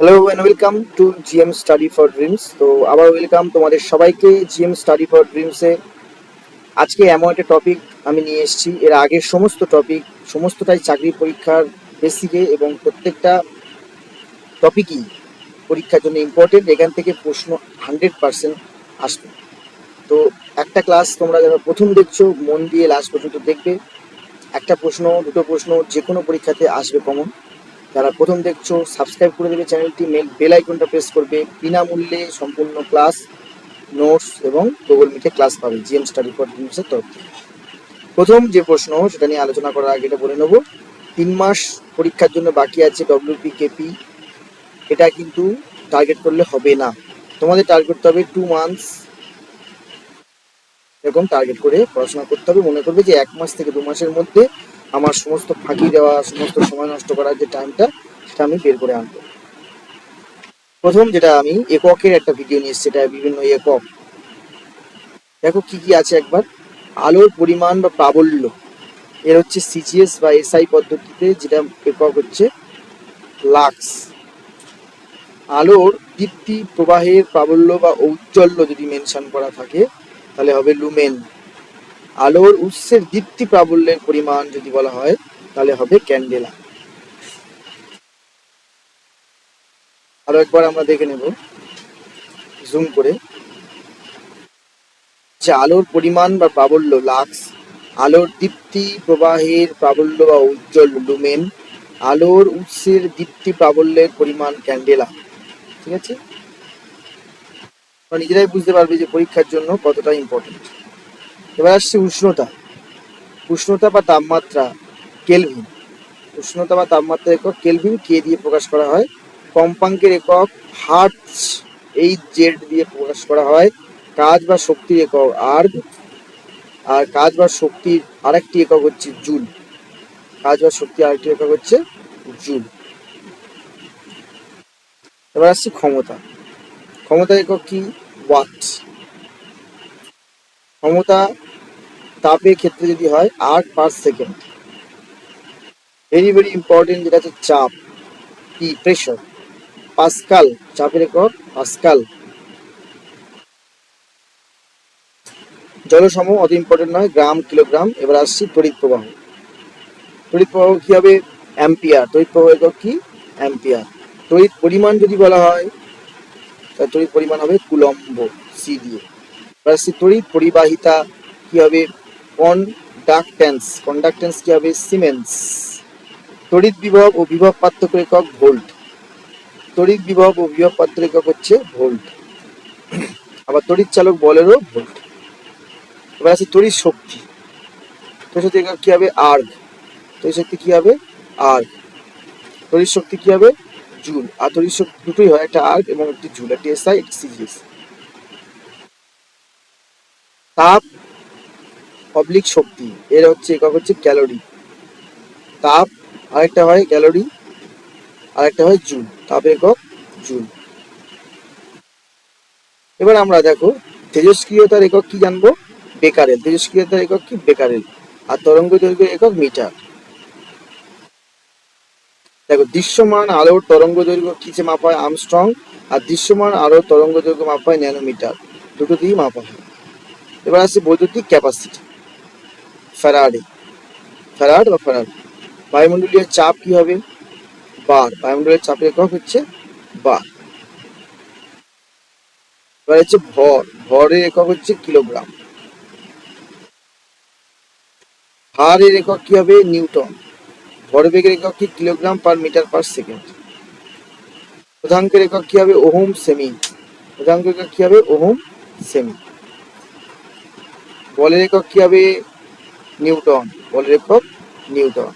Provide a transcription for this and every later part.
Hello and welcome to GM study for dreams তো আবার welcome তোমাদের সবাইকে জিএম স্টাডি ফর ড্রিমসে আজকে এমন একটা টপিক আমি নিয়ে এসেছি। এর আগের সমস্ত টপিক সমস্তটাই চাকরি পরীক্ষার বেসিকে এবং প্রত্যেকটা টপিকই পরীক্ষার জন্য ইম্পর্টেন্ট এখান থেকে প্রশ্ন হান্ড্রেড পার্সেন্ট আসবে। তো একটা ক্লাস তোমরা যারা প্রথম দেখছ, মন দিয়ে লাস্ট পর্যন্ত দেখবে। একটা প্রশ্ন, দুটো প্রশ্ন যে কোনো পরীক্ষাতে আসবে কমন যারা প্রথম দেখছ সাবস্ক্রাইব করে দেবে চ্যানেলটি মেল বেল আইকনটা প্রেস করবে, বিনামূল্যে সম্পূর্ণ ক্লাস নোটস এবং গুগল মিটে ক্লাস পাবে জিএম স্টাডি ফর ড্রিমসের তরফ প্রথম যে প্রশ্ন, সেটা নিয়ে আলোচনা করার আগে এটা বলে নেব। তিন মাস পরীক্ষার জন্য বাকি আছে ডব্লিউপি কেপি এটা কিন্তু টার্গেট করলে হবে না। তোমাদের টার্গেট করতে হবে টু মান্থস এরকম টার্গেট করে পড়াশোনা করতে হবে। মনে করবে যে এক মাস থেকে দু মাসের মধ্যে আমার সমস্ত ফাঁকি দেওয়া, সমস্ত সময় নষ্ট করার যে টাইমটা, সেটা আমি বের করে আনব। প্রথম যেটা আমি এককের একটা ভিডিও নিয়ে এটা বিভিন্ন একক। দেখো কি কি আছে একবার। আলোর পরিমাণ বা প্রাবল্য, এর হচ্ছে সিজিএস বা এসআই পদ্ধতিতে যেটা একক হচ্ছে লাক্স। আলোর দীপ্তি প্রবাহের প্রাবল্য বা ঔজ্জ্বল্য যদি মেনশন করা থাকে, তাহলে হবে লুমেন আলোর উৎসের দীপ্তি প্রাবল্যের পরিমাণ যদি বলা হয়, তাহলে হবে ক্যান্ডেলা। আরও একবার আমরা দেখে নেব। জুম করে। যে আলোর পরিমাণ বা প্রাবল্য লাক্স, আলোর দীপ্তি প্রবাহের প্রাবল্য বা উজ্জ্বল লুমেন, আলোর উৎসের দীপ্তি প্রাবল্যের পরিমাণ ক্যান্ডেলা। ঠিক আছে? নিজেরাই বুঝতে পারবে যে পরীক্ষার জন্য কতটা ইম্পর্টেন্ট এবার আসছে উষ্ণতা। উষ্ণতা বা তাপমাত্রা, কেলভিন। উষ্ণতা বা তাপমাত্রা একক কেলভিন কে দিয়ে প্রকাশ করা হয়। কম্পাঙ্কের একক হার্টস এই জেড দিয়ে প্রকাশ করা হয়। কাজ বা শক্তির একক আর্গ আর কাজ বা শক্তির আরেকটি একক হচ্ছে জুল। কাজ বা শক্তির আরেকটি একক হচ্ছে জুল। এবার আসছে ক্ষমতা। ক্ষমতা একক কি? ওয়াট। ক্ষমতা তাপের ক্ষেত্রে যদি হয়, আট per second. Very very important যেটা হচ্ছে চাপ, কি? প্রেশার পাস্কাল, চাপের একক পাস্কাল। জলসম অত ইম্পর্টেন্ট নয়, গ্রাম, কিলোগ্রাম। এবার আসছি তড়িৎ প্রবাহ। তড়িৎ প্রবাহ কি হবে? অ্যাম্পিয়ার তড়িৎ প্রবাহ একক কি? অ্যাম্পিয়ার তড়িৎ পরিমাণ যদি বলা হয়, তাহলে তড়িৎ পরিমাণ হবে কুলম্ব সি দিয়ে। তড়িৎ পরিবাহিতা কি হবে? কন্ডাক্টেন্স কন্ডাক্টেন্স কি হবে? সিমেন্স তড়িৎ বিভব ও বিভব পার্থক্য একক ভোল্ট তড়িৎ বিভব ও বিভব পার্থক্য একক হচ্ছে ভোল্ট আবার তড়িৎ চালক বলেরও ভোল্ট এবার আছে তড়িৎ শক্তি। তড়িৎ শক্তি একক কি হবে? আর্গ তড়িৎ শক্তি কি হবে? আর্গ তড়িৎ শক্তি কি হবে? জুল আর তড়িৎ শক্তি দুটোই হয়, একটা আর্গ এবং একটি জুল একটি এসআই একটি সিজিএস তাপ অবলিক শক্তি, এর হচ্ছে একক হচ্ছে ক্যালোরি তাপ আরেকটা হয় ক্যালোরি আরেকটা হয় জুল তাপের একক জুল এবার আমরা দেখো, তেজস্ক্রিয়তার একক কি জানব? বেকারেল তেজস্ক্রিয়তার একক কি? বেকারেল আর তরঙ্গ দৈর্ঘ্য একক মিটার. দেখো, দৃশ্যমান আলোর তরঙ্গ দৈর্ঘ্য কিসে মাপা হয়? আমস্ট্রং আর দৃশ্যমান আলোর তরঙ্গ দৈর্ঘ্য মাপা হয় ন্যানোমিটার। দিয়েই মাপা হয়। এবার আসছে বৈদ্যুতিক ক্যাপাসিটি ফ্যারাডে ফ্যারাড বা ফ্যারাড বায়ুমণ্ডলীয় চাপ কি হবে? বার। বায়ুমণ্ডলের চাপের একক হচ্ছে বার। এবার হচ্ছে ভর। ভরের একক হচ্ছে কিলোগ্রাম। হারের একক কি হবে? নিউটন। ভরবেগের একক কি kilogram per metre per second? প্রধাঙ্কের একক কি হবে? ওহম সেমি। প্রধাঙ্কের একক কি হবে? ওহম সেমি। বলের একক কি হবে নিউটন? বলের একক নিউটন।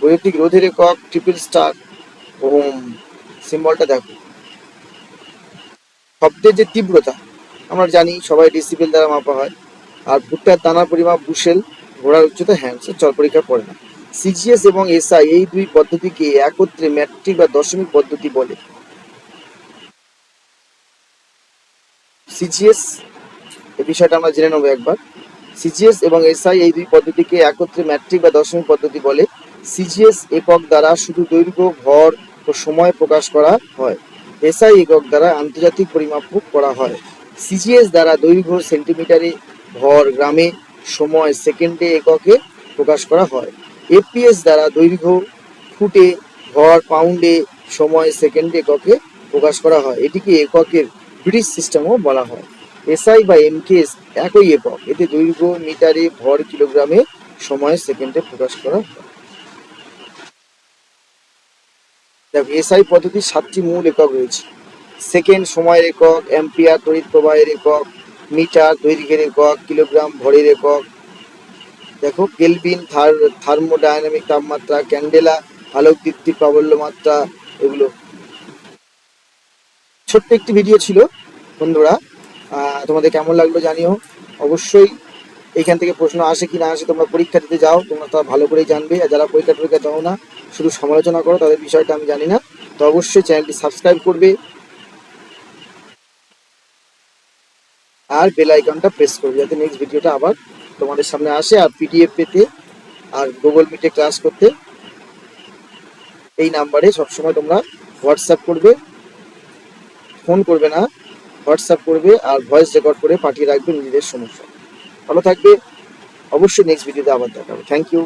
বৈদ্যুতিক রোধের একক ট্রিপল স্টার। ওহম সিম্বলটা দেখো। শব্দের যে তীব্রতা, আমরা জানি সবাই ডিসিবেল দ্বারা মাপা হয়। আর ভুট্টার দানার পরিমাপ বুশেল, ঘোড়ার উচ্চতা হ্যান্ডস চল পরীক্ষা পড়ে না। সিজিএস এবং এসআই এই দুই পদ্ধতিকে একত্রে ম্যাট্রিক বা দশমিক পদ্ধতি বলে। সিজিএস, এ বিষয়টা আমরা জেনে নেব একবার। সিজিএস এবং এসআই এই দুই পদ্ধতিকে একত্রে ম্যাট্রিক বা দশমিক পদ্ধতি বলে। সিজিএস একক দ্বারা শুধু দৈর্ঘ্য, ভর ও সময় প্রকাশ করা হয়। এসআই একক দ্বারা আন্তর্জাতিক পরিমাপ করা হয়। সিজিএস দ্বারা দৈর্ঘ্য, সেন্টিমিটারে, ভর, গ্রামে, সময়, সেকেন্ডে এককে প্রকাশ করা হয়। এফপিএস দ্বারা দৈর্ঘ্য, ফুটে, ভর, পাউন্ডে, সময়, সেকেন্ডে এককে প্রকাশ করা হয়। এটিকে এককের ব্রিটিশ সিস্টেমও বলা হয়। এসআই বা এমকেএস একই একক। এতে দৈর্ঘ্য, মিটারে ভর কিলোগ্রামে সময় সেকেন্ডে প্রকাশ করা হয়। দেখো, এসআই পদ্ধতির সাতটি মূল একক রয়েছে। সেকেন্ড সময়ের একক, অ্যাম্পিয়ার তড়িৎ প্রবাহের একক, মিটার দৈর্ঘ্যের একক, কিলোগ্রাম ভরের একক। দেখো, কেলভিন, থার, থার্মোডাইনামিক তাপমাত্রা, ক্যান্ডেলা, আলোক দীপ্তির প্রাবল্য মাত্রা, এগুলো। ছোট্ট একটি ভিডিও ছিল, বন্ধুরা। তোমাদের কেমন লাগল জানিও। অবশ্যই এইখান থেকে প্রশ্ন আসে কি না আসে, তোমরা পরীক্ষা দিতে যাও, তোমরা তা ভালো করেই জানবে। আর যারা পরীক্ষা টরীক্ষা দাও না, শুধু সমালোচনা করো, তাদের বিষয়টা আমি জানি না। তো অবশ্যই চ্যানেলটি সাবস্ক্রাইব করবে। আর বেল আইকনটা প্রেস করবে, যাতে নেক্সট ভিডিওটা আবার তোমাদের সামনে আসে আর পিডিএফ পেতে আর গুগল মিটে ক্লাস করতে। এই নাম্বারে সবসময় তোমরা হোয়াটসঅ্যাপ করবে। ফোন করবে না। হোয়াটসঅ্যাপ করবে আর ভয়েস রেকর্ড করে পাঠিয়ে রাখবে নিজেদের সমস্যা। ভালো থাকবে। অবশ্যই নেক্সট ভিডিওতে আবার দেখাবো থ্যাংক ইউ